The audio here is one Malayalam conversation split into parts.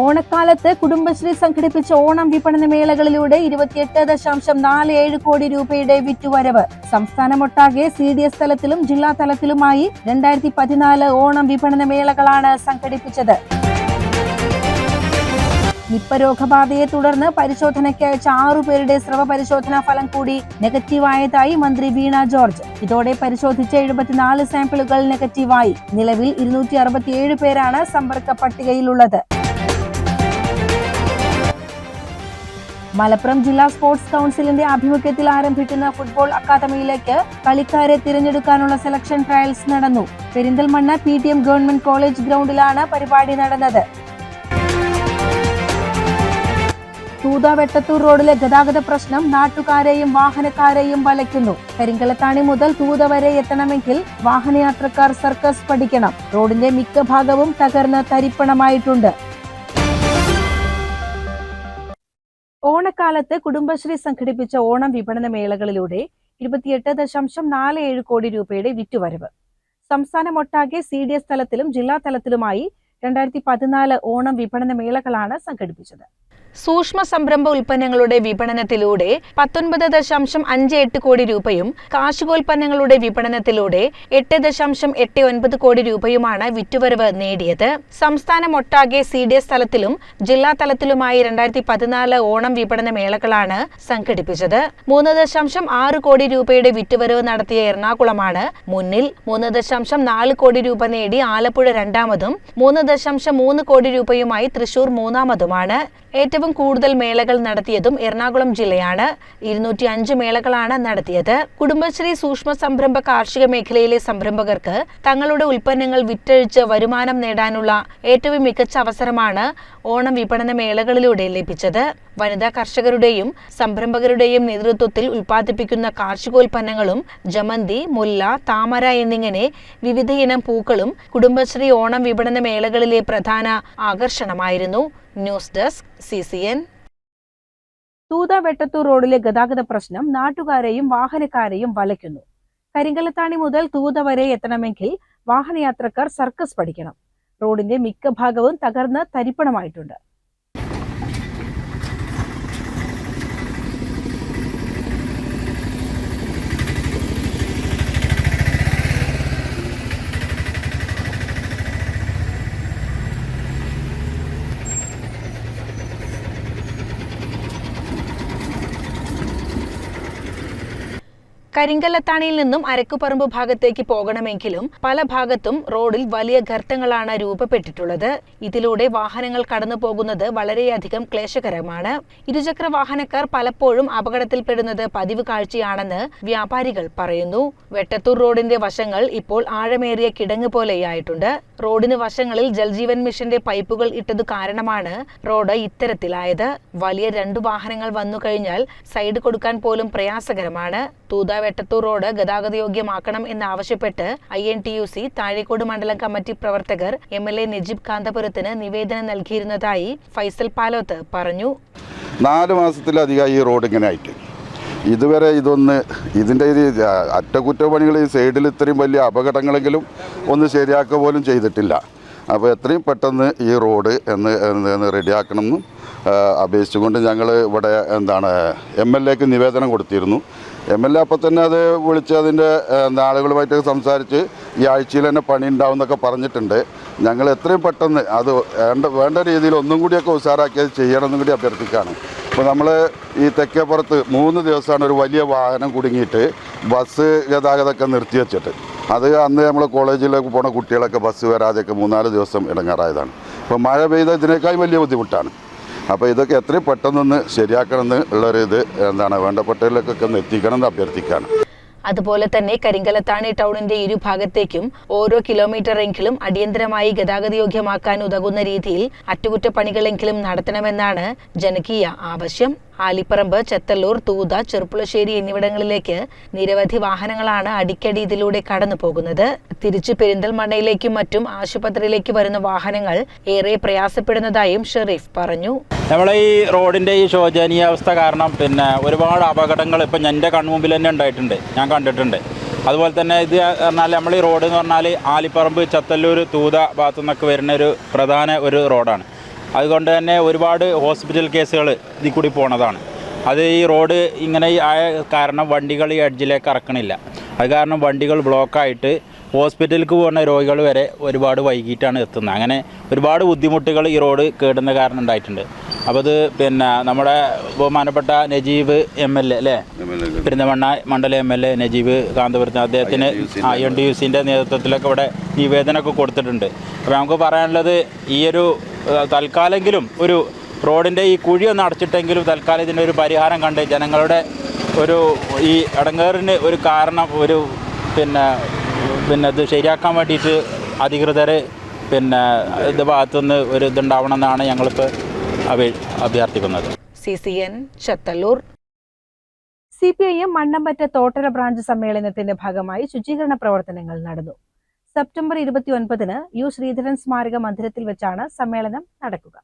ഓണക്കാലത്ത് കുടുംബശ്രീ സംഘടിപ്പിച്ച ഓണം വിപണന മേളകളിലൂടെ ഇരുപത്തിയെട്ട് ദശാംശം നാല് ഏഴ് കോടി രൂപയുടെ വിറ്റുവരവ്. സംസ്ഥാനമൊട്ടാകെ സി ഡി എസ് തലത്തിലും ജില്ലാ തലത്തിലുമായി രണ്ടായിരത്തി പതിനാല് ഓണം വിപണന മേളകളാണ് സംഘടിപ്പിച്ചത്. നിപ്പ രോഗബാധയെ തുടർന്ന് പരിശോധനയ്ക്ക് അയച്ച ആറുപേരുടെ സ്രവ പരിശോധനാ ഫലം കൂടി നെഗറ്റീവായതായി മന്ത്രി വീണ ജോർജ്. ഇതോടെ പരിശോധിച്ച എഴുപത്തിനാല് സാമ്പിളുകൾ നെഗറ്റീവായി. നിലവിൽ ഇരുന്നൂറ്റി അറുപത്തിയേഴ് പേരാണ് സമ്പർക്ക പട്ടികയിലുള്ളത്. മലപ്പുറം ജില്ലാ സ്പോർട്സ് കൗൺസിലിന്റെ ആഭിമുഖ്യത്തിൽ ആരംഭിക്കുന്ന ഫുട്ബോൾ അക്കാദമിയിലേക്ക് കളിക്കാരെ തിരഞ്ഞെടുക്കാനുള്ള സെലക്ഷൻ ട്രയൽസ് നടന്നു. Perinthalmanna P T M government college ഗ്രൗണ്ടിലാണ് പരിപാടി നടന്നത്. തൂത വെട്ടത്തൂർ റോഡിലെ ഗതാഗത പ്രശ്നം നാട്ടുകാരെയും വാഹനക്കാരെയും വലയ്ക്കുന്നു. കരിങ്കലത്താണി മുതൽ തൂത വരെ എത്തണമെങ്കിൽ വാഹനയാത്രക്കാർ സർക്കസ് പഠിക്കണം. റോഡിന്റെ മിക്ക ഭാഗവും തകർന്ന് തരിപ്പണമായിട്ടുണ്ട്. ഓണക്കാലത്ത് കുടുംബശ്രീ സംഘടിപ്പിച്ച ഓണം വിപണന മേളകളിലൂടെ ഇരുപത്തിയെട്ട് ദശാംശം നാല് ഏഴ് കോടി രൂപയുടെ വിറ്റുവരവ്. സംസ്ഥാനമൊട്ടാകെ സി ഡി എസ് തലത്തിലും ജില്ലാ തലത്തിലുമായി രണ്ടായിരത്തി പതിനാല് ഓണം വിപണന മേളകളാണ് സംഘടിപ്പിച്ചത്. സൂക്ഷ്മ സംരംഭ ഉൽപ്പന്നങ്ങളുടെ വിപണനത്തിലൂടെ പത്തൊൻപത് ദശാംശം അഞ്ച് എട്ട് കോടി രൂപയും കാർഷികോൽപ്പന്നങ്ങളുടെ വിപണനത്തിലൂടെ എട്ട് ദശാംശം എട്ട് ഒൻപത് കോടി രൂപയുമാണ് വിറ്റുവരവ് നേടിയത്. സംസ്ഥാനമൊട്ടാകെ സി ഡി എസ് തലത്തിലും ജില്ലാ തലത്തിലുമായി രണ്ടായിരത്തി പതിനാല് ഓണം വിപണന മേളകളാണ് സംഘടിപ്പിച്ചത്. മൂന്ന് ദശാംശം ആറ് കോടി രൂപയുടെ വിറ്റുവരവ് നടത്തിയ എറണാകുളമാണ് മുന്നിൽ മൂന്ന് ദശാംശം നാല് കോടി രൂപ നേടി ആലപ്പുഴ രണ്ടാമതും മൂന്ന് ദശാംശം മൂന്ന് കോടി രൂപയുമായി തൃശൂർ മൂന്നാമതുമാണ്. ഏറ്റവും കൂടുതൽ മേളകൾ നടത്തിയതും എറണാകുളം ജില്ലയാണ്. ഇരുന്നൂറ്റി അഞ്ച് മേളകളാണ് നടത്തിയത്. കുടുംബശ്രീ സൂക്ഷ്മ സംരംഭ കാർഷിക മേഖലയിലെ സംരംഭകർക്ക് തങ്ങളുടെ ഉൽപ്പന്നങ്ങൾ വിറ്റഴിച്ച് വരുമാനം നേടാനുള്ള ഏറ്റവും മികച്ച അവസരമാണ് ഓണം വിപണന മേളകളിലൂടെ ലഭിച്ചത്. വനിതാ കർഷകരുടെയും സംരംഭകരുടെയും നേതൃത്വത്തിൽ ഉൽപ്പാദിപ്പിക്കുന്ന കാർഷികോൽപ്പന്നങ്ങളും ജമന്തി മുല്ല താമര എന്നിങ്ങനെ വിവിധയിനം പൂക്കളും കുടുംബശ്രീ ഓണം വിപണന മേളകളിലെ പ്രധാന ആകർഷണമായിരുന്നു news desk C C N Thootha Vettathur റോഡിലെ ഗതാഗത പ്രശ്നം നാട്ടുകാരെയും വാഹനക്കാരെയും വലയ്ക്കുന്നു. കരിങ്കലത്താണി മുതൽ തൂത വരെ എത്തണമെങ്കിൽ വാഹനയാത്രക്കാർ സർക്കസ് പഠിക്കണം. റോഡിന്റെ മിക്ക ഭാഗവും തകർന്ന് തരിപ്പണമായിട്ടുണ്ട്. കരിങ്കല്ലത്താണിയിൽ നിന്നും അരക്കുപറമ്പ് ഭാഗത്തേക്ക് പോകണമെങ്കിലും പല ഭാഗത്തും റോഡിൽ വലിയ ഗർത്തങ്ങളാണ് രൂപപ്പെട്ടിട്ടുള്ളത്. ഇതിലൂടെ വാഹനങ്ങൾ കടന്നു പോകുന്നത് വളരെയധികം ക്ലേശകരമാണ്. ഇരുചക്ര വാഹനക്കാർ പലപ്പോഴും അപകടത്തിൽപ്പെടുന്നത് പതിവ് കാഴ്ചയാണെന്ന് വ്യാപാരികൾ പറയുന്നു. വെട്ടത്തൂർ റോഡിന്റെ വശങ്ങൾ ഇപ്പോൾ ആഴമേറിയ കിടങ്ങ് പോലെയായിട്ടുണ്ട്. റോഡിന് വശങ്ങളിൽ ജൽജീവൻ മിഷന്റെ പൈപ്പുകൾ ഇട്ടതു കാരണമാണ് റോഡ് ഇത്തരത്തിലായത്. വലിയ രണ്ടു വാഹനങ്ങൾ വന്നു കഴിഞ്ഞാൽ സൈഡ് കൊടുക്കാൻ പോലും പ്രയാസകരമാണ്. തൂത വെട്ടത്തൂർ റോഡ് ഗതാഗതയോഗ്യമാക്കണം എന്നാവശ്യപ്പെട്ട് I N T U C Thazhekode മണ്ഡലം കമ്മിറ്റി പ്രവർത്തകർ എം എൽ എ നജീബ് കാന്തപുരത്തിന് നിവേദനം നൽകിയിരുന്നതായി ഫൈസൽ പാലോത്ത് പറഞ്ഞു. നാല് മാസത്തിലധികം ഈ റോഡ് ഇങ്ങനെ ആയിട്ട്. ഇതുവരെ ഇതൊന്ന് ഇതിന്റെ ഇത് അറ്റകുറ്റപ്പണികൾ ഈ സൈഡിൽ ഇത്രയും വലിയ അപകടങ്ങളെങ്കിലും ഒന്ന് ശരിയാക്കുക പോലും ചെയ്തിട്ടില്ല. അപ്പോൾ എത്രയും പെട്ടെന്ന് ഈ റോഡ് എന്ന് എന്ന് റെഡിയാക്കണം എന്നും അപേക്ഷിച്ചുകൊണ്ട് ഞങ്ങൾ ഇവിടെ എന്താണ് എം എൽ എക്ക് നിവേദനം കൊടുത്തിരുന്നു. എം എൽ എ അപ്പം തന്നെ അത് വിളിച്ച് അതിന്റെ ആളുകളുമായിട്ട് സംസാരിച്ച് ഈ ആഴ്ചയിൽ തന്നെ പണി ഉണ്ടാവും എന്നൊക്കെ പറഞ്ഞിട്ടുണ്ട്. ഞങ്ങൾ എത്രയും പെട്ടെന്ന് അത് വേണ്ട വേണ്ട രീതിയിൽ ഒന്നും കൂടിയൊക്കെ ഉഷാറാക്കി അത് ചെയ്യണമെന്നും കൂടി അഭ്യർത്ഥിക്കുകയാണ്. അപ്പോൾ നമ്മൾ ഈ തെക്കേപ്പുറത്ത് മൂന്ന് ദിവസമാണ് ഒരു വലിയ വാഹനം കുടുങ്ങിയിട്ട് ബസ് ഗതാഗതമൊക്കെ നിർത്തി വെച്ചിട്ട്. അത് അന്ന് നമ്മൾ കോളേജിലേക്ക് പോണ കുട്ടികളൊക്കെ ബസ് വരാതെയൊക്കെ മൂന്നാൽ ദിവസം ഇടങ്ങാറായതാണ്. അപ്പോൾ മഴ പെയ്ത ഇതിനേക്കാൾ വലിയ ബുദ്ധിമുട്ടാണ്. അപ്പോൾ ഇതൊക്കെ എത്രയും പെട്ടെന്നൊന്ന് ശരിയാക്കണമെന്ന് ഉള്ളൊരു ഇത് എന്താണ് വേണ്ടപ്പെട്ടവരിലേക്കൊക്കെ ഒന്ന് എത്തിക്കണം എന്ന് അഭ്യർത്ഥിക്കുകയാണ്. അതുപോലെ തന്നെ കരിങ്കലത്താണി ടൗണിന്റെ ഇരുഭാഗത്തേക്കും ഓരോ കിലോമീറ്ററെങ്കിലും അടിയന്തരമായി ഗതാഗതയോഗ്യമാക്കാൻ ഉതകുന്ന രീതിയിൽ അറ്റകുറ്റപ്പണികളെങ്കിലും നടത്തണമെന്നാണ് ജനകീയ ആവശ്യം. ആലിപ്പറമ്പ് ചെത്തല്ലൂർ തൂത ചെറുപ്പുളശ്ശേരി എന്നിവിടങ്ങളിലേക്ക് നിരവധി വാഹനങ്ങളാണ് അടിക്കടി ഇതിലൂടെ കടന്നു പോകുന്നത്. തിരിച്ചു പെരിന്തൽമണ്ണയിലേക്കും മറ്റും ആശുപത്രിയിലേക്ക് വരുന്ന വാഹനങ്ങൾ ഏറെ പ്രയാസപ്പെടുന്നതായും ഷെറീഫ് പറഞ്ഞു. നമ്മളെ ഈ റോഡിന്റെ ഈ ശോചനീയാവസ്ഥ കാരണം പിന്നെ ഒരുപാട് അപകടങ്ങൾ ഇപ്പം എന്റെ കൺമുമ്പിൽ തന്നെ ഉണ്ടായിട്ടുണ്ട്. ഞാൻ കണ്ടിട്ടുണ്ട്. അതുപോലെ തന്നെ ഇത് പറഞ്ഞാൽ നമ്മൾ ഈ റോഡ് എന്ന് പറഞ്ഞാൽ ആലിപ്പറമ്പ് ചത്തല്ലൂർ തൂത ഭാഗത്തു നിന്നൊക്കെ വരുന്ന ഒരു പ്രധാന ഒരു റോഡാണ്. അതുകൊണ്ട് തന്നെ ഒരുപാട് ഹോസ്പിറ്റൽ കേസുകൾ ഇതിൽ കൂടി പോണതാണ്. അത് ഈ റോഡ് ഇങ്ങനെ ആയ കാരണം വണ്ടികൾ ഈ എഡ്ജിലേക്ക് ഇറക്കണില്ല. അത് കാരണം വണ്ടികൾ ബ്ലോക്കായിട്ട് ഹോസ്പിറ്റലിലേക്ക് പോകുന്ന രോഗികൾ വരെ ഒരുപാട് വൈകിട്ടാണ് എത്തുന്നത്. അങ്ങനെ ഒരുപാട് ബുദ്ധിമുട്ടുകൾ ഈ റോഡ് കേടുന്ന കാരണം ഉണ്ടായിട്ടുണ്ട്. അപ്പോൾ അത് പിന്നെ നമ്മുടെ ബഹുമാനപ്പെട്ട നജീബ് എം എൽ എ അല്ലേ? പെരിന്തമണ്ണ മണ്ഡലം എം എൽ എ നജീബ് കാന്തപുരത്ത് അദ്ദേഹത്തിന് ആ എൻ ഡി യു സിന്റെ നേതൃത്വത്തിലൊക്കെ ഇവിടെ നിവേദനമൊക്കെ കൊടുത്തിട്ടുണ്ട്. അപ്പോൾ നമുക്ക് പറയാനുള്ളത് ഈയൊരു ഒരു തൽക്കാലെങ്കിലും ഒരു റോഡിന്റെ ഈ കുഴി ഒന്ന് അടച്ചിട്ടെങ്കിലും തൽക്കാലം ഇതിന്റെ ഒരു പരിഹാരം കണ്ട് ജനങ്ങളുടെ ഒരു ഈ അടങ്ങേറിന് ഒരു കാരണം ഒരു പിന്നെ പിന്നെ ഇത് ശരിയാക്കാൻ വേണ്ടിയിട്ട് അധികൃതർ പിന്നെ ഇത് ഭാഗത്തുനിന്ന് ഒരു ഇതുണ്ടാവണമെന്നാണ് ഞങ്ങളിപ്പോൾ അപേ അഭ്യർത്ഥിക്കുന്നത്. C C N Chathallur. C P I M Mannampatta Thottara branch സമ്മേളനത്തിന്റെ ഭാഗമായി ശുചീകരണ പ്രവർത്തനങ്ങൾ നടന്നു. സെപ്റ്റംബർ ഇരുപത്തി ഒൻപതിന് യു ശ്രീധരൻ സ്മാരക മന്ദിരത്തിൽ വെച്ചാണ് സമ്മേളനം നടക്കുക.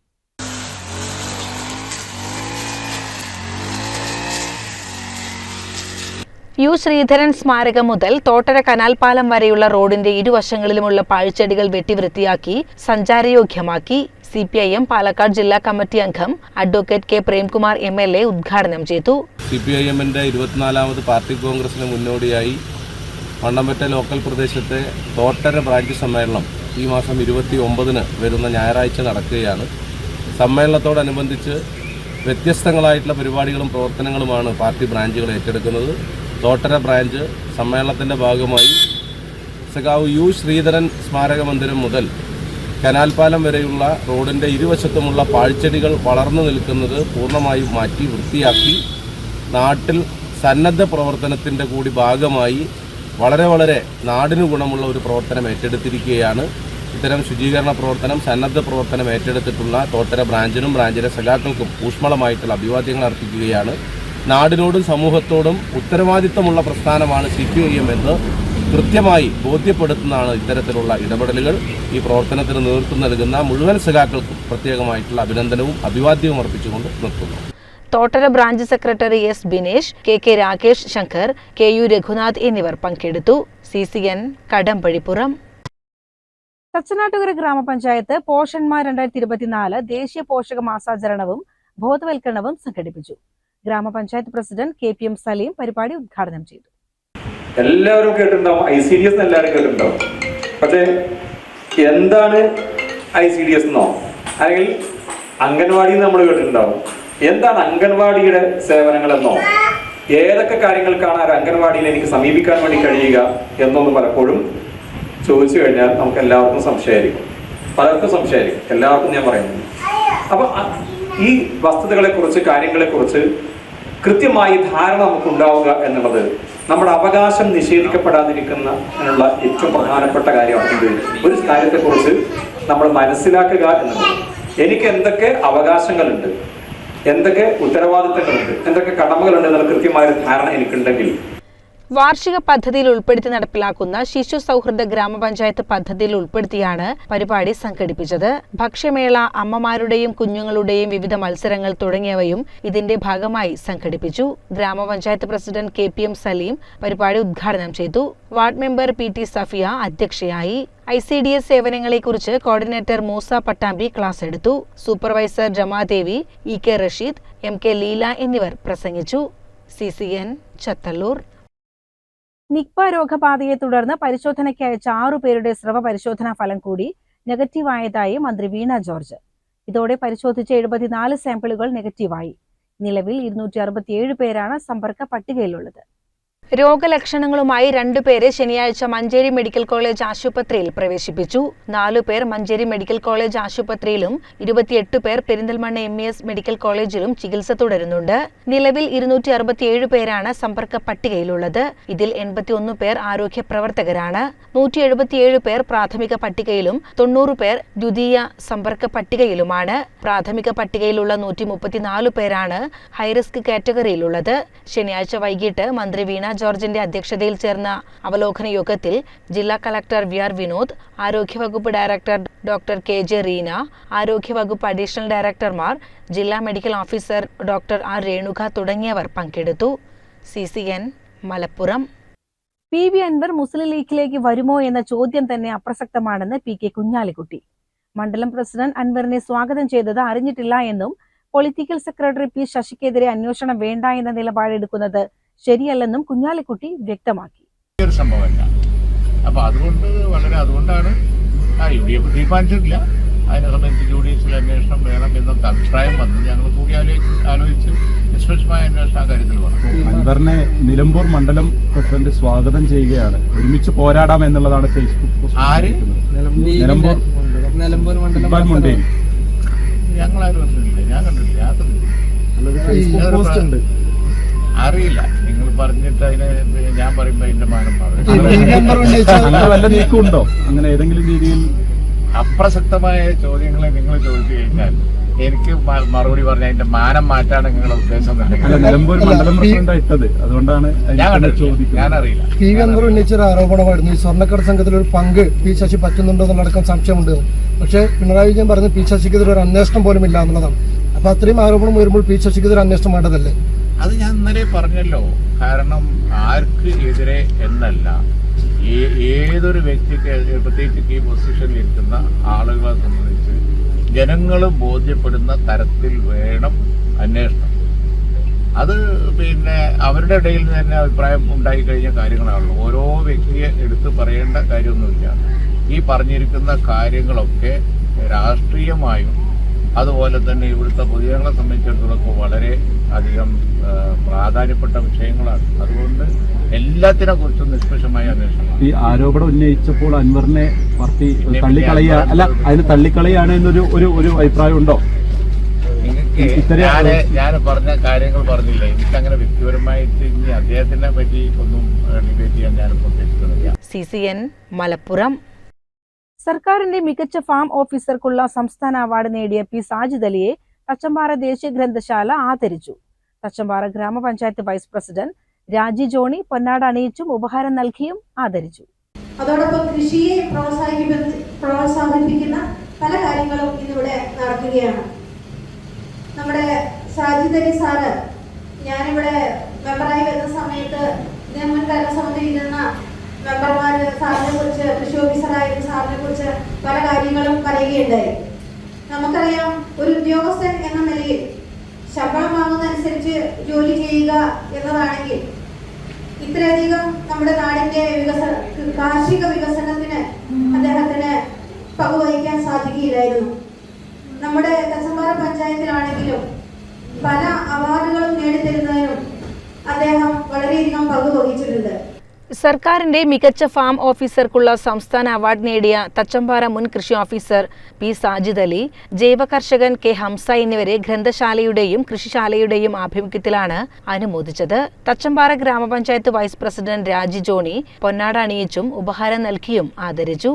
യു ശ്രീധരൻ സ്മാരകം മുതൽ തോട്ടര കനാൽ പാലം വരെയുള്ള റോഡിന്റെ ഇരുവശങ്ങളിലുമുള്ള പാഴ്ചെടികൾ വെട്ടിവൃത്തിയാക്കി സഞ്ചാരയോഗ്യമാക്കി C P I M Palakkad ജില്ലാ കമ്മിറ്റി അംഗം advocate K Premkumar M L A ഉദ്ഘാടനം ചെയ്തു. സി പി ഐ എമ്മിന്റെ ഇരുപത്തിനാലാമത് പാർട്ടി കോൺഗ്രസിന് മുന്നോടിയായി മണ്ണമ്പറ്റ ലോക്കൽ പ്രദേശത്തെ തോട്ടര ബ്രാഞ്ച് സമ്മേളനം ഈ മാസം ഇരുപത്തി ഒമ്പതിന് വരുന്ന ഞായറാഴ്ച നടക്കുകയാണ്. സമ്മേളനത്തോടനുബന്ധിച്ച് വ്യത്യസ്തങ്ങളായിട്ടുള്ള പരിപാടികളും പ്രവർത്തനങ്ങളുമാണ് പാർട്ടി ബ്രാഞ്ചുകൾ ഏറ്റെടുക്കുന്നത്. തോട്ടര ബ്രാഞ്ച് സമ്മേളനത്തിന്റെ ഭാഗമായി സഖാവ് യു ശ്രീധരൻ സ്മാരക മന്ദിരം മുതൽ കനാൽ പാലം വരെയുള്ള റോഡിന്റെ ഇരുവശത്തുമുള്ള പാഴ്ചെടികൾ വളർന്നു നിൽക്കുന്നത് പൂർണമായും മാറ്റി വൃത്തിയാക്കി നാട്ടിൽ സന്നദ്ധ പ്രവർത്തനത്തിന്റെ കൂടി ഭാഗമായി വളരെ വളരെ നാടിന് ഗുണമുള്ള ഒരു പ്രവർത്തനം ഏറ്റെടുത്തിരിക്കുകയാണ്. ഇത്തരം ശുചീകരണ പ്രവർത്തനം സന്നദ്ധ പ്രവർത്തനം ഏറ്റെടുത്തിട്ടുള്ള തോട്ടര ബ്രാഞ്ചിനും ബ്രാഞ്ചിലെ സഖാക്കൾക്കും ഊഷ്മളമായിട്ടുള്ള അഭിവാദ്യങ്ങൾ അർപ്പിക്കുകയാണ്. നാടിനോടും സമൂഹത്തോടും ഉത്തരവാദിത്തമുള്ള പ്രസ്ഥാനമാണ് സി പി ഐ എം എന്ന് കൃത്യമായി ബോധ്യപ്പെടുത്തുന്നതാണ് ഇത്തരത്തിലുള്ള ഇടപെടലുകൾ. ഈ പ്രവർത്തനത്തിന് നേതൃത്വം നൽകുന്ന മുഴുവൻ സഖാക്കൾക്കും പ്രത്യേകമായിട്ടുള്ള അഭിനന്ദനവും അഭിവാദ്യവും അർപ്പിച്ചുകൊണ്ട് നിർത്തുന്നു. Thottara branch secretary S Binesh K K Rakesh Shankar K U Raghunath എന്നിവർ പങ്കെടുത്തു. C C N Kadampazhipuram. Thachanattukara ഗ്രാമപഞ്ചായത്ത് പോഷന്മാർ രണ്ടായിരത്തി ഇരുപത്തിനാല് ദേശീയ പോഷക മാസാചരണവും ബോധവൽക്കരണവും സംഘടിപ്പിച്ചു. ഗ്രാമപഞ്ചായത്ത് president K P M Saleem പരിപാടി ഉദ്ഘാടനം ചെയ്തു. എല്ലാവരും കേട്ടിട്ടുണ്ടാവും. ഐ സി ഡി എസ് എല്ലാവരും കേട്ടിട്ടുണ്ടാവും. പക്ഷേ എന്താണ് ഐ സി ഡി എസ് എന്നോ? അല്ലെങ്കിൽ അംഗൻവാടി നമ്മൾ കേട്ടിട്ടുണ്ടാവും. എന്താണ് അംഗൻവാടിയുടെ സേവനങ്ങളെന്നോ? ഏതൊക്കെ കാര്യങ്ങൾക്കാണ് ആ അംഗൻവാടിയിൽ എനിക്ക് സമീപിക്കാൻ വേണ്ടി കഴിയുക എന്നൊന്നും പലപ്പോഴും ചോദിച്ചു കഴിഞ്ഞാൽ നമുക്ക് എല്ലാവർക്കും സംശയമായിരിക്കും. പലർക്കും സംശയമായിരിക്കും. എല്ലാവർക്കും ഞാൻ പറയുന്നത് അപ്പൊ വസ്തുതകളെ ഈ കാര്യങ്ങളെ കാര്യങ്ങളെക്കുറിച്ച് കൃത്യമായി ധാരണ നമുക്ക് ഉണ്ടാവുക എന്നുള്ളത് നമ്മുടെ അവകാശം നിഷേധിക്കപ്പെടാതിരിക്കുന്ന എന്നുള്ള ഏറ്റവും പ്രധാനപ്പെട്ട കാര്യമാണ് ഒരു കാര്യത്തെക്കുറിച്ച് നമ്മൾ മനസ്സിലാക്കുക എന്നുള്ളത്. എനിക്ക് എന്തൊക്കെ അവകാശങ്ങളുണ്ട്? എന്തൊക്കെ ഉത്തരവാദിത്തങ്ങളുണ്ട്? എന്തൊക്കെ കടമകളുണ്ട് എന്നുള്ള കൃത്യമായൊരു ധാരണ എനിക്കുണ്ടെങ്കിൽ വാർഷിക പദ്ധതിയിൽ ഉൾപ്പെടുത്തി നടപ്പിലാക്കുന്ന ശിശു സൗഹൃദ ഗ്രാമപഞ്ചായത്ത് പദ്ധതിയിൽ ഉൾപ്പെടുത്തിയാണ് പരിപാടി സംഘടിപ്പിച്ചത്. ഭക്ഷ്യമേള അമ്മമാരുടെയും കുഞ്ഞുങ്ങളുടെയും വിവിധ മത്സരങ്ങൾ തുടങ്ങിയവയും ഇതിന്റെ ഭാഗമായി സംഘടിപ്പിച്ചു. ഗ്രാമപഞ്ചായത്ത് president K P M Saleem പരിപാടി ഉദ്ഘാടനം ചെയ്തു. Ward member P T Safiya അധ്യക്ഷയായി. ഐ സി ഡി എസ് സേവനങ്ങളെക്കുറിച്ച് കോർഡിനേറ്റർ മൂസ പട്ടാമ്പി ക്ലാസ് എടുത്തു. Supervisor Jamadevi E K Rasheed M K Leela എന്നിവർ പ്രസംഗിച്ചു. C C N Chathallur. നിക്പ രോഗബാധയെ തുടർന്ന് പരിശോധനയ്ക്ക് അയച്ച ആറുപേരുടെ സ്രവ പരിശോധനാ ഫലം കൂടി നെഗറ്റീവായതായി മന്ത്രി വീണ ജോർജ്. ഇതോടെ പരിശോധിച്ച എഴുപത്തിനാല് സാമ്പിളുകൾ നെഗറ്റീവായി. നിലവിൽ ഇരുന്നൂറ്റി അറുപത്തിയേഴ് പേരാണ് സമ്പർക്ക പട്ടികയിലുള്ളത്. രോഗലക്ഷണങ്ങളുമായി രണ്ടുപേരെ ശനിയാഴ്ച മഞ്ചേരി മെഡിക്കൽ കോളേജ് ആശുപത്രിയിൽ പ്രവേശിപ്പിച്ചു. നാലുപേർ മഞ്ചേരി മെഡിക്കൽ കോളേജ് ആശുപത്രിയിലും ഇരുപത്തിയെട്ട് പേർ പെരിന്തൽമണ്ണ എം മെഡിക്കൽ കോളേജിലും ചികിത്സ തുടരുന്നുണ്ട്. നിലവിൽ ഇരുന്നൂറ്റി അറുപത്തിയേഴ് പേരാണ് സമ്പർക്ക പട്ടികയിലുള്ളത്. ഇതിൽ എൺപത്തിയൊന്ന് പേർ ആരോഗ്യ പ്രവർത്തകരാണ്. നൂറ്റി എഴുപത്തിയേഴ് പേർ പ്രാഥമിക പട്ടികയിലും തൊണ്ണൂറ് പേർ ദ്വിതീയ സമ്പർക്ക പട്ടികയിലുമാണ്. പ്രാഥമിക പട്ടികയിലുള്ള നൂറ്റി മുപ്പത്തിനാല് പേരാണ് ഹൈറിസ്ക് കാറ്റഗറിയിലുള്ളത്. ശനിയാഴ്ച വൈകിട്ട് മന്ത്രി വീണ ജോർജിന്റെ അധ്യക്ഷതയിൽ ചേർന്ന അവലോകന യോഗത്തിൽ ജില്ലാ കളക്ടർ വി ആർ വിനോദ് ആരോഗ്യവകുപ്പ് director doctor K J Reena ആരോഗ്യവകുപ്പ് അഡീഷണൽ ഡയറക്ടർമാർ ജില്ലാ medical officer doctor R Renuka തുടങ്ങിയവർ പങ്കെടുത്തു. C C N Malappuram. P V Anvar Muslim ലീഗിലേക്ക് വരുമോ എന്ന ചോദ്യം തന്നെ അപ്രസക്തമാണെന്ന് പി കെ കുഞ്ഞാലിക്കുട്ടി. മണ്ഡലം പ്രസിഡന്റ് അൻവറിനെ സ്വാഗതം ചെയ്തത് അറിഞ്ഞിട്ടില്ല എന്നും പൊളിറ്റിക്കൽ സെക്രട്ടറി പി ശശിക്കെതിരെ അന്വേഷണം വേണ്ട എന്ന നിലപാടെടുക്കുന്നത് ശരിയല്ലെന്നും കുഞ്ഞാലിക്കുട്ടി വ്യക്തമാക്കി. ഒരു സംഭവമല്ല. അപ്പോൾ അതുകൊണ്ട് വളരെ അതുകൊണ്ടാണ് ആ യു ഡി എഫ് തീരുമാനിച്ചിട്ടില്ല. അതിനെ സംബന്ധിച്ച് ജുഡീഷ്യൽ അന്വേഷണം വേണം എന്നൊക്കെ അഭിപ്രായം വന്നു. ഞങ്ങൾ കൂടി ആലോചിച്ച് ആലോചിച്ച് നിഷ്പക്ഷമായ അന്വേഷണം ആ കാര്യത്തിൽ വന്നു. അൻവറിനെ നിലമ്പൂർ മണ്ഡലം പ്രസിഡന്റ് സ്വാഗതം ചെയ്യുകയാണ്. ഒരുമിച്ച് പോരാടാം എന്നുള്ളതാണ് ഫേസ്ബുക്ക് പോസ്റ്റ് ആര്? നിലമ്പൂർ ഇക്ബാൽ ഞങ്ങൾ ഞങ്ങളാരും ഒന്നുമില്ല ഞാൻ കണ്ടിട്ടില്ല. ഞാൻ കണ്ടിട്ടില്ല. അറിയില്ല. നിങ്ങൾ പറഞ്ഞിട്ട് അതിനെ ഞാൻ പറയുമ്പോ എന്റെ മാനം മാറും. അങ്ങനെ വല്ല നീക്കമുണ്ടോ? അങ്ങനെ ഏതെങ്കിലും രീതിയിൽ? അപ്രസക്തമായ ചോദ്യങ്ങളെ നിങ്ങൾ ചോദിച്ചു കഴിഞ്ഞാൽ എനിക്ക് മറുപടി പറഞ്ഞ അതിന്റെ മാനം മാറ്റാണ് നിങ്ങളുടെ ഉദ്ദേശം അതുകൊണ്ടാണ് ഞാനറിയില്ല വി അൻവർ ഉന്നയിച്ചൊരു ആരോപണമായിരുന്നു. ഈ സ്വർണക്കട സംഘത്തിൽ ഒരു പങ്ക് പി ശശി പറ്റുന്നുണ്ടോ എന്നുള്ളടക്കം സംശയമുണ്ട്. പക്ഷേ പിണറായി വിജയൻ പറഞ്ഞു പി ശശിക്കെതിരെ ഒരു അന്വേഷണം പോലും ഇല്ല എന്നുള്ളതാണ്. അപ്പൊ അത്രയും ആരോപണം വരുമ്പോൾ പി ശശിക്കെതിരെ അന്വേഷണം വേണ്ടതല്ലേ? അത് ഞാൻ ഇന്നലെ പറഞ്ഞല്ലോ. കാരണം ആർക്ക് എതിരെ എന്നല്ല. ഏതൊരു വ്യക്തിക്ക് പ്രത്യേകിച്ച് ഈ പൊസിഷനിൽ ഇരിക്കുന്ന ആളുകളെ സംബന്ധിച്ച് ജനങ്ങൾ ബോധ്യപ്പെടുന്ന തരത്തിൽ വേണം അന്വേഷണം. അത് പിന്നെ അവരുടെ ഇടയിൽ തന്നെ അഭിപ്രായം ഉണ്ടായി കഴിഞ്ഞ കാര്യങ്ങളാണല്ലോ. ഓരോ വ്യക്തിയെ എടുത്ത് പറയേണ്ട കാര്യമൊന്നുമില്ല. ഈ പറഞ്ഞിരിക്കുന്ന കാര്യങ്ങളൊക്കെ രാഷ്ട്രീയമായും അതുപോലെ തന്നെ ഇവിടുത്തെ പൊതുജനങ്ങളെ സംബന്ധിച്ചിടത്തോളം വളരെ അധികം പ്രാധാന്യപ്പെട്ട വിഷയങ്ങളാണ്. അതുകൊണ്ട് എല്ലാത്തിനെ കുറിച്ചും നിഷ്പക്ഷമായ അന്വേഷണം ഈ ആരോപണം ഉന്നയിച്ചപ്പോൾ അൻവറിനെ പാർട്ടി തള്ളിക്കളയ അല്ല അതിന് തള്ളിക്കളയാണ് എന്നൊരു ഒരു ഒരു അഭിപ്രായം ഉണ്ടോ? ഞാൻ ഞാൻ ഞാൻ പറഞ്ഞ കാര്യങ്ങൾ പറഞ്ഞില്ല. എനിക്ക് അങ്ങനെ വ്യക്തിപരമായിട്ട് ഇനി അദ്ദേഹത്തിനെ പറ്റി ഒന്നും ഡിബേറ്റ് ചെയ്യാൻ ഞാൻ ഉദ്ദേശിക്കുന്നില്ല. C C N Malappuram. സർക്കാരിന്റെ മികച്ച ഫാം ഓഫീസർക്കുള്ള സംസ്ഥാന അവാർഡ് നേടിയ പി സാജിദ് അലിയെ തച്ചമ്പാറ ദേശീയ ഗ്രന്ഥശാല ആദരിച്ചു. തച്ചമ്പാറ ഗ്രാമപഞ്ചായത്ത് വൈസ് പ്രസിഡന്റ് രാജി ജോണി പൊന്നാട അണിയിച്ചും ഉപഹാരം നൽകിയും ആദരിച്ചു. അതോടൊപ്പം കൃഷിയെ പ്രോത്സാഹിപ്പിക്കുന്ന പല കാര്യങ്ങളും ഇന്നിവിടെ നടക്കുകയാണ്. നമ്മുടെ സാജിദ് സാറ് ഞാനിവിടെ മെമ്പറായി വരുന്ന സമയത്ത് ഞാൻ മുൻ ഭരണസമിതിയിൽ ഇരുന്ന മെമ്പർമാർ സാറിനെ കുറിച്ച് കൃഷി ഓഫീസറായിരുന്ന സാറിനെ കുറിച്ച് പല കാര്യങ്ങളും പറയുകയുണ്ടായി. നമുക്കറിയാം ഒരു ഉദ്യോഗസ്ഥൻ എന്ന നിലയിൽ ശമ്പളം വാങ്ങുന്നതനുസരിച്ച് ജോലി ചെയ്യുക എന്നതാണെങ്കിൽ ഇത്രയധികം നമ്മുടെ നാടിന്റെ വികസന കാർഷിക വികസനത്തിന് അദ്ദേഹത്തിന് പങ്കുവഹിക്കാൻ സാധിക്കുകയില്ലായിരുന്നു. നമ്മുടെ തച്ചമ്പാറ പഞ്ചായത്തിലാണെങ്കിലും പല അവാർഡുകളും നേടിത്തരുന്നതിനും അദ്ദേഹം വളരെയധികം പങ്കുവഹിച്ചിട്ടുണ്ട്. സർക്കാരിന്റെ മികച്ച ഫാം ഓഫീസർക്കുള്ള സംസ്ഥാന അവാർഡ് നേടിയ തച്ചമ്പാറ മുൻ കൃഷി ഓഫീസർ പി സാജിദ് അലി ജൈവ കർഷകൻ കെ ഹംസ എന്നിവരെ ഗ്രന്ഥശാലയുടെയും കൃഷിശാലയുടെയും ആഭിമുഖ്യത്തിലാണ് അനുമോദിച്ചത്. തച്ചമ്പാറ ഗ്രാമപഞ്ചായത്ത് വൈസ് പ്രസിഡന്റ് രാജി ജോണി പൊന്നാട അണിയിച്ചും ഉപഹാരം നൽകിയും ആദരിച്ചു.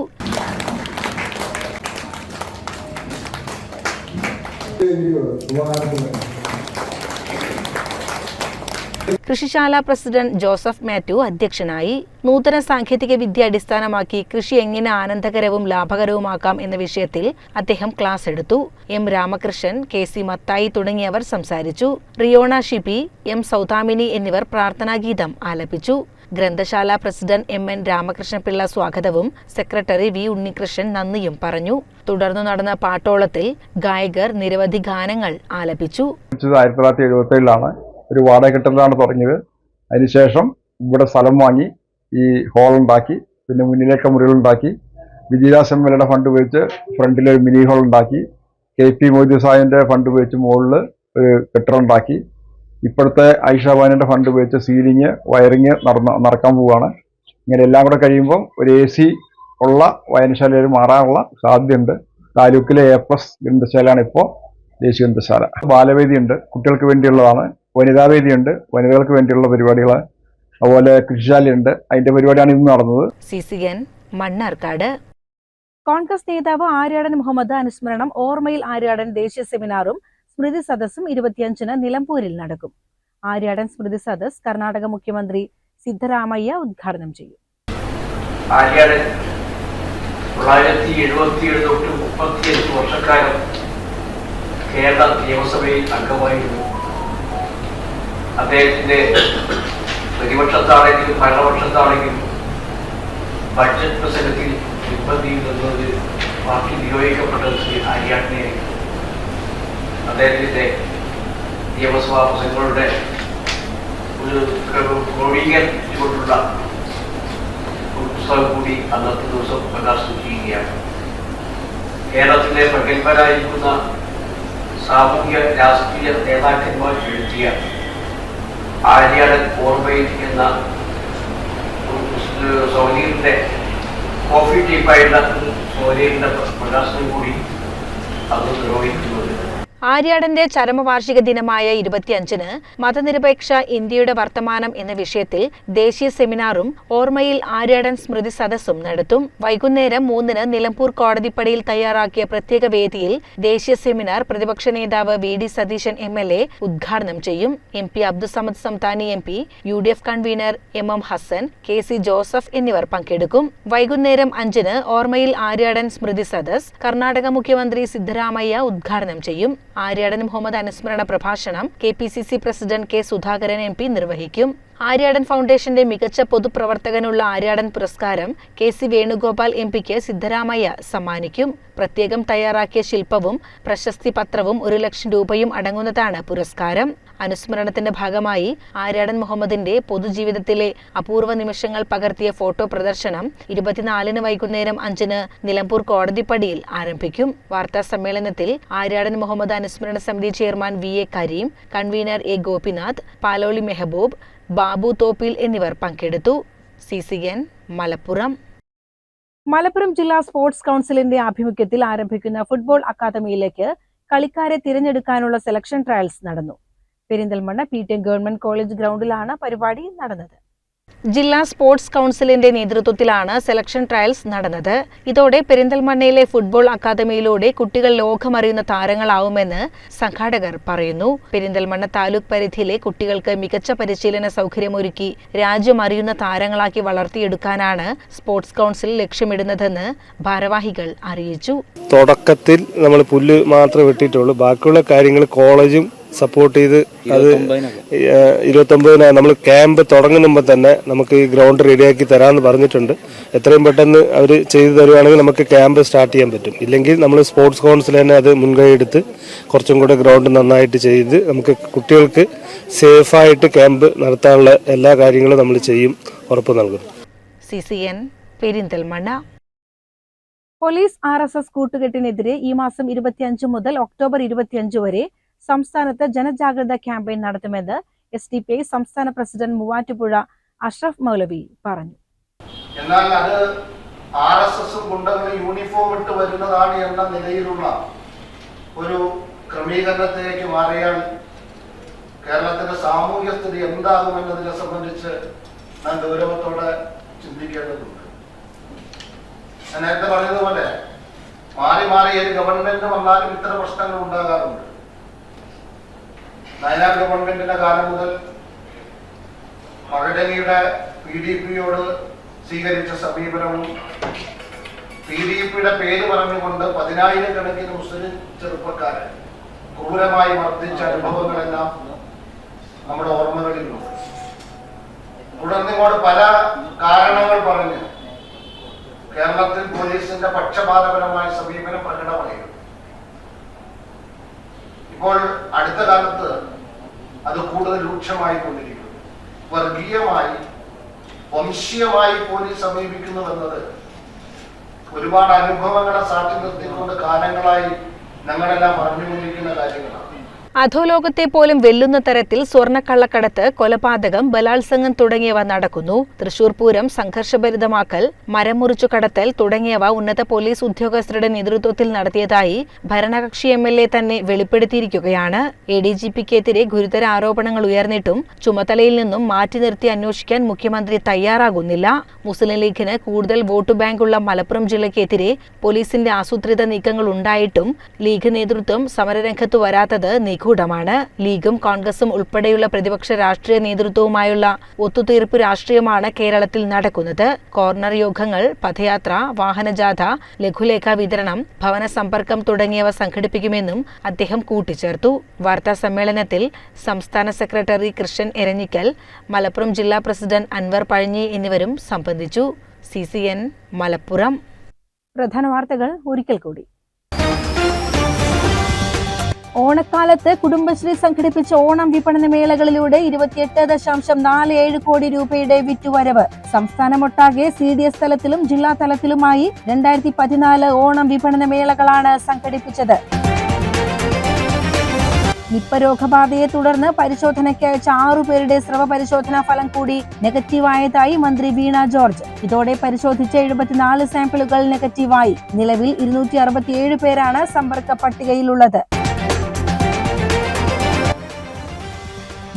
കൃഷിശാല പ്രസിഡന്റ് ജോസഫ് മാത്യു അധ്യക്ഷനായി നൂതന സാങ്കേതിക വിദ്യ അടിസ്ഥാനമാക്കി കൃഷി എങ്ങനെ ആനന്ദകരവും ലാഭകരവുമാക്കാം എന്ന വിഷയത്തിൽ അദ്ദേഹം ക്ലാസ് എടുത്തു. M Ramakrishnan K C Mathai തുടങ്ങിയവർ സംസാരിച്ചു. റിയോണ ഷിബി എം സൗദാമിനി എന്നിവർ പ്രാർത്ഥനാഗീതം ആലപിച്ചു. ഗ്രന്ഥശാല പ്രസിഡന്റ് എം എൻ രാമകൃഷ്ണപിള്ള സ്വാഗതവും സെക്രട്ടറി വി ഉണ്ണികൃഷ്ണൻ നന്ദിയും പറഞ്ഞു. തുടർന്നു നടന്ന പാട്ടോളത്തിൽ ഗായകർ നിരവധി ഗാനങ്ങൾ ആലപിച്ചു. ആയിരത്തി തൊള്ളായിരത്തി എഴുപത്തി ഏഴിലാണ് ഒരു വാടക കെട്ടിടത്തിലാണ് തുടങ്ങിയത്. അതിനുശേഷം ഇവിടെ സ്ഥലം വാങ്ങി ഈ ഹോൾ ഉണ്ടാക്കി പിന്നെ മുന്നിലേക്ക് മുറികളുണ്ടാക്കി എയുടെ ഫണ്ട് ഉപയോഗിച്ച് ഫ്രണ്ടിൽ ഒരു മിനി ഹോൾ ഉണ്ടാക്കി കെ പി മൊയ്തു സാഹിന്റെ ഫണ്ട് ഉപയോഗിച്ച് മുകളിൽ ഒരു കെട്ടിടം ഉണ്ടാക്കി. ഇപ്പോഴത്തെ ഐഷാബാനിന്റെ ഫണ്ട് ഉപയോഗിച്ച് സീലിങ് വയറിങ് നടന്ന നടക്കാൻ പോവുകയാണ്. ഇങ്ങനെ എല്ലാം കൂടെ കഴിയുമ്പം ഒരു എ സി ഉള്ള വായനശാലയിൽ മാറാനുള്ള സാധ്യതയുണ്ട്. താലൂക്കിലെ എ പ്ലസ് ഗ്രന്ഥശാലയാണ് ഇപ്പോൾ ദേശീയ ഗ്രന്ഥശാല ബാലവേദിയുണ്ട് കുട്ടികൾക്ക് വേണ്ടിയുള്ളതാണ്. വനിതാവേദിയുണ്ട്. വനിതകൾക്ക് വേണ്ടിയുള്ള പരിപാടികൾ അതുപോലെ കൃഷിശാലയുണ്ട്. അതിന്റെ പരിപാടിയാണ് ഇന്ന് നടന്നത്. C C N Mannarkkad. Congress നേതാവ് ആര്യാടൻ മുഹമ്മദ് അനുസ്മരണം ഓർമ്മയിൽ ആര്യാടൻ ദേശീയ സെമിനാറും സ്മൃതി സദസ്സും ഇരുപത്തിയഞ്ചിന് നിലമ്പൂരിൽ നടക്കും. ആര്യാടൻ സ്മൃതി സദസ് കർണാടക മുഖ്യമന്ത്രി സിദ്ധരാമയ്യ ഉദ്ഘാടനം ചെയ്യും. ആര്യാടൻ തൊള്ളായിരത്തി എഴുപത്തിയേഴ് തൊട്ട് മുപ്പത്തിയഞ്ച് വർഷക്കാലം കേരള നിയമസഭയിൽ അംഗമായിരുന്നു. അദ്ദേഹത്തിന്റെ പ്രതിപക്ഷത്താണെങ്കിലും ഭരണപക്ഷത്താണെങ്കിലും ബഡ്ജറ്റ് പ്രസംഗത്തിൽ മുൻപന്തിയിൽ നിന്നത് പാർട്ടി നിയോഗിക്കപ്പെട്ടത് ശ്രീ ആര്യാടനെയായിരുന്നു അദ്ദേഹത്തിന്റെ നിയമസഭാ പ്രസംഗങ്ങളുടെ ഒരു ക്രോഡീകരിച്ചുകൊണ്ടുള്ള ഒരു പുസ്തകം കൂടി അന്നത്തെ ദിവസം പ്രകാശനം ചെയ്യുകയാണ്. കേരളത്തിലെ പ്രഗത്ഭരായിരിക്കുന്ന സാമൂഹ്യ രാഷ്ട്രീയ നേതാക്കന്മാർ എഴുതിയ ആര്യാടൻ ഓർമ്മയിരിക്കുന്ന സൗനീറിന്റെ കോഫി ടീപ്പായിട്ടുള്ള സൗനീറിന്റെ പ്രകാശനം കൂടി അത് നിർവഹിക്കുന്നത് ആര്യാടന്റെ ചരമവാർഷിക ദിനമായ ഇരുപത്തിയഞ്ചിന് മതനിരപേക്ഷ ഇന്ത്യയുടെ വർത്തമാനം എന്ന വിഷയത്തിൽ ദേശീയ സെമിനാറും ഓർമ്മയിൽ ആര്യാടൻ സ്മൃതി സദസ്സും നടത്തും. വൈകുന്നേരം മൂന്നിന് നിലമ്പൂർ കോടതിപ്പടിയിൽ തയ്യാറാക്കിയ പ്രത്യേക വേദിയിൽ ദേശീയ സെമിനാർ പ്രതിപക്ഷ നേതാവ് V D Satheesan M L A ഉദ്ഘാടനം ചെയ്യും. M P Abdussamad Samadani M P U D F convener M M Hassan K C Joseph എന്നിവർ പങ്കെടുക്കും. വൈകുന്നേരം അഞ്ചിന് ഓർമ്മയിൽ ആര്യാടൻ സ്മൃതി സദസ് കർണാടക മുഖ്യമന്ത്രി സിദ്ധരാമയ്യ ഉദ്ഘാടനം ചെയ്യും. ആര്യാടൻ മുഹമ്മദ് അനുസ്മരണ പ്രഭാഷണം K P C C president K Sudhakaran M P നിർവഹിക്കും. ആര്യാടൻ ഫൗണ്ടേഷന്റെ മികച്ച പൊതുപ്രവർത്തകനുള്ള ആര്യാടൻ പുരസ്കാരം കെ സി വേണുഗോപാൽ എം പിക്ക് സിദ്ധരാമയ്യ സമ്മാനിക്കും. പ്രത്യേകം തയ്യാറാക്കിയ ശില്പവും പ്രശസ്തി പത്രവും ഒരു ലക്ഷം രൂപയും അടങ്ങുന്നതാണ് പുരസ്കാരം. അനുസ്മരണത്തിന്റെ ഭാഗമായി ആര്യാടൻ മുഹമ്മദിന്റെ പൊതുജീവിതത്തിലെ അപൂർവ നിമിഷങ്ങൾ പകർത്തിയ ഫോട്ടോ പ്രദർശനം ഇരുപത്തിനാലിന് വൈകുന്നേരം അഞ്ചിന് നിലമ്പൂർ കോടതിപ്പടിയിൽ ആരംഭിക്കും. വാർത്താ സമ്മേളനത്തിൽ ആര്യാടൻ മുഹമ്മദ് അനുസ്മരണ സമിതി chairman V A Kareem convener A Gopinath Paloli Mehboob Babu Thoppil എന്നിവർ പങ്കെടുത്തു. C C N Malappuram. Malappuram ജില്ലാ സ്പോർട്സ് കൗൺസിലിന്റെ ആഭിമുഖ്യത്തിൽ ആരംഭിക്കുന്ന ഫുട്ബോൾ അക്കാദമിയിലേക്ക് കളിക്കാരെ തിരഞ്ഞെടുക്കാനുള്ള സെലക്ഷൻ ട്രയൽസ് നടന്നു. Perinthalmanna P T M government college ഗ്രൗണ്ടിലാണ് പരിപാടി നടന്നത്. ജില്ലാ സ്പോർട്സ് കൗൺസിലിന്റെ നേതൃത്വത്തിലാണ് സെലക്ഷൻ ട്രയൽസ് നടന്നത്. ഇതോടെ പെരിന്തൽമണ്ണയിലെ ഫുട്ബോൾ അക്കാദമിയിലൂടെ കുട്ടികൾ ലോകമറിയുന്ന താരങ്ങളാവുമെന്ന് സംഘാടകർ പറയുന്നു. പെരിന്തൽമണ്ണ താലൂക്ക് പരിധിയിലെ കുട്ടികൾക്ക് മികച്ച പരിശീലന സൗകര്യമൊരുക്കി രാജ്യം അറിയുന്ന താരങ്ങളാക്കി വളർത്തിയെടുക്കാനാണ് സ്പോർട്സ് കൗൺസിൽ ലക്ഷ്യമിടുന്നതെന്ന് ഭാരവാഹികൾ അറിയിച്ചു. തുടക്കത്തിൽ നമ്മൾ പുല്ല് മാത്രമേ വെട്ടിയിട്ടുള്ളൂ. ബാക്കിയുള്ള കാര്യങ്ങൾ കോളേജും സപ്പോർട്ട് ചെയ്ത് അത് ഇരുപത്തൊമ്പതിന് നമ്മൾ ക്യാമ്പ് തുടങ്ങുമ്പോൾ തന്നെ നമുക്ക് ഈ ഗ്രൗണ്ട് റെഡിയാക്കി തരാമെന്ന് പറഞ്ഞിട്ടുണ്ട്. എത്രയും പെട്ടെന്ന് അവർ ചെയ്തു തരുവാണെങ്കിൽ നമുക്ക് ക്യാമ്പ് സ്റ്റാർട്ട് ചെയ്യാൻ പറ്റും. ഇല്ലെങ്കിൽ നമ്മൾ സ്പോർട്സ് കൗൺസിൽ തന്നെ അത് മുൻകൈ എടുത്ത് കുറച്ചും കൂടെ ഗ്രൗണ്ട് നന്നായിട്ട് ചെയ്ത് നമുക്ക് കുട്ടികൾക്ക് സേഫായിട്ട് ക്യാമ്പ് നടത്താനുള്ള എല്ലാ കാര്യങ്ങളും നമ്മൾ ചെയ്യും ഉറപ്പ് നൽകും. C C N Perinthalmanna. Police R S S കൂട്ടുകെട്ടിനെതിരെ ഈ മാസം ഇരുപത്തിയഞ്ച് മുതൽ ഒക്ടോബർ ഇരുപത്തിയഞ്ച് വരെ സംസ്ഥാനത്ത് ജനജാഗ്രത ക്യാമ്പയിൻ നടത്തുമെന്ന് എസ് ഡി പി ഐ സംസ്ഥാന പ്രസിഡന്റ് മൂവാറ്റുപുഴ അഷ്റഫ് മൗലവി പറഞ്ഞു. എന്നാൽ അത് ആർ എസ് എസ് യൂണിഫോം ഇട്ട് വരുന്നതാണ് എന്ന നിലയിലുള്ള ഒരു ക്രമീകരണത്തിലേക്ക് മാറിയാൽ കേരളത്തിന്റെ സാമൂഹ്യ സ്ഥിതി എന്താകും എന്നതിനെ സംബന്ധിച്ച് ഞാൻ ഗൗരവത്തോടെ ചിന്തിക്കേണ്ടതുണ്ട്. ഞാൻ നേരത്തെ പറഞ്ഞതുപോലെ മാറി മാറി ഏത് ഗവൺമെന്റ് വന്നാലും ഇത്തരം പ്രശ്നങ്ങൾ ഉണ്ടാകാറുണ്ട്. നയനാർ ഗവൺമെന്റിന്റെ കാലം മുതൽ മകടനിയുടെ പി ഡി പിയോട് സ്വീകരിച്ച സമീപനവും പി ഡി പിയുടെ പേര് പറഞ്ഞുകൊണ്ട് പതിനായിരക്കണക്കിന് മുസ്ലിം ചെറുപ്പക്കാരെ ക്രൂരമായി വർദ്ധിച്ച അനുഭവങ്ങളെല്ലാം നമ്മുടെ ഓർമ്മകളിലുണ്ട് തുടർന്നിങ്ങോട്ട് പല കാരണങ്ങൾ പറഞ്ഞ് കേരളത്തിൽ പോലീസിന്റെ പക്ഷപാതപരമായ സമീപനം പ്രകടമായിരുന്നു. ഇപ്പോൾ അടുത്ത കാലത്ത് അത് കൂടുതൽ രൂക്ഷമായി കൊണ്ടിരിക്കുന്നു വർഗീയമായി വംശീയമായി പോലീസ് സമീപിക്കുന്നുവെന്നത് ഒരുപാട് അനുഭവങ്ങളെ സാക്ഷി നിർത്തിക്കൊണ്ട് കാലങ്ങളായി ഞങ്ങളെല്ലാം പറഞ്ഞുകൊണ്ടിരിക്കുന്ന കാര്യങ്ങളാണ്. അധോലോകത്തെ പോലും വെല്ലുന്ന തരത്തിൽ സ്വർണക്കള്ളക്കടത്ത് കൊലപാതകം ബലാത്സംഗം തുടങ്ങിയവ നടക്കുന്നു. തൃശൂർ പൂരം സംഘർഷഭരിതമാക്കൽ മരം മുറിച്ചു കടത്തൽ തുടങ്ങിയവ ഉന്നത പോലീസ് ഉദ്യോഗസ്ഥരുടെ നേതൃത്വത്തിൽ നടത്തിയതായി ഭരണകക്ഷി എം എൽ എ തന്നെ വെളിപ്പെടുത്തിയിരിക്കുകയാണ്. എ ഡി ജി പിക്കെതിരെ ഗുരുതര ആരോപണങ്ങൾ ഉയർന്നിട്ടും ചുമതലയിൽ നിന്നും മാറ്റി നിർത്തി അന്വേഷിക്കാൻ മുഖ്യമന്ത്രി തയ്യാറാകുന്നില്ല. മുസ്ലിം ലീഗിന് കൂടുതൽ വോട്ട് ബാങ്കുള്ള മലപ്പുറം ജില്ലയ്ക്കെതിരെ പോലീസിന്റെ ആസൂത്രിത നീക്കങ്ങൾ ഉണ്ടായിട്ടും ലീഗ് നേതൃത്വം സമരരംഗത്ത് വരാത്തത് നിഗൂഢമാണ് ലീഗും കോൺഗ്രസും ഉൾപ്പെടെയുള്ള പ്രതിപക്ഷ രാഷ്ട്രീയ നേതൃത്വവുമായുള്ള ഒത്തുതീർപ്പ് രാഷ്ട്രീയമാണ് കേരളത്തിൽ നടക്കുന്നത്. കോർണർ യോഗങ്ങൾ പദയാത്ര വാഹനജാഥ ലഘുലേഖ വിതരണം ഭവന സമ്പർക്കം തുടങ്ങിയവ സംഘടിപ്പിക്കുമെന്നും അദ്ദേഹം കൂട്ടിച്ചേർത്തു. വാർത്താ സമ്മേളനത്തിൽ സംസ്ഥാന സെക്രട്ടറി കൃഷ്ണൻ എരഞ്ഞിക്കൽ മലപ്പുറം ജില്ലാ പ്രസിഡന്റ് അൻവർ പഴഞ്ഞി എന്നിവരും സംബന്ധിച്ചു. C C N Malappuram. പ്രധാന വാർത്തകൾ ഒരിക്കൽ കൂടി. ഓണക്കാലത്ത് കുടുംബശ്രീ സംഘടിപ്പിച്ച ഓണം വിപണന മേളകളിലൂടെ ഇരുപത്തിയെട്ട് ദശാംശം നാല് ഏഴ് കോടി രൂപയുടെ വിറ്റുവരവ്. സംസ്ഥാനമൊട്ടാകെ സി ഡി എസ് തലത്തിലും ജില്ലാ തലത്തിലുമായി രണ്ടായിരത്തി പതിനാല് ഓണം വിപണന മേളകളാണ് സംഘടിപ്പിച്ചത്. നിപ്പ രോഗബാധയെ തുടർന്ന് പരിശോധനയ്ക്ക് അയച്ച ആറുപേരുടെ സ്രവ പരിശോധനാ ഫലം കൂടി നെഗറ്റീവായതായി മന്ത്രി വീണ ജോർജ്. ഇതോടെ പരിശോധിച്ച എഴുപത്തിനാല് സാമ്പിളുകൾ നെഗറ്റീവായി. നിലവിൽ ഇരുന്നൂറ്റി അറുപത്തിയേഴ് പേരാണ് സമ്പർക്ക പട്ടികയിലുള്ളത്.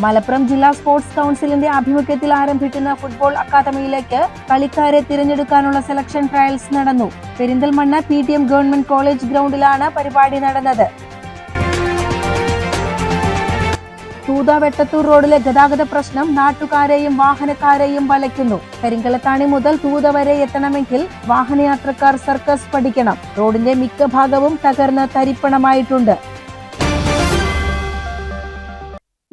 മലപ്പുറം ജില്ലാ സ്പോർട്സ് കൗൺസിലിന്റെ ആഭിമുഖ്യത്തിൽ ആരംഭിക്കുന്ന ഫുട്ബോൾ അക്കാദമിയിലേക്ക് കളിക്കാരെ തിരഞ്ഞെടുക്കാനുള്ള സെലക്ഷൻ ട്രയൽസ് നടന്നു. Perinthalmanna P T M government college ഗ്രൗണ്ടിലാണ് പരിപാടി നടന്നത്. തൂത വെട്ടത്തൂർ റോഡിലെ ഗതാഗത പ്രശ്നം നാട്ടുകാരെയും വാഹനക്കാരെയും വലയ്ക്കുന്നു. കരിങ്കലത്താണി മുതൽ തൂത വരെ എത്തണമെങ്കിൽ വാഹനയാത്രക്കാർ സർക്കസ് പഠിക്കണം. റോഡിന്റെ മിക്ക ഭാഗവും തകർന്ന് തരിപ്പണമായിട്ടുണ്ട്.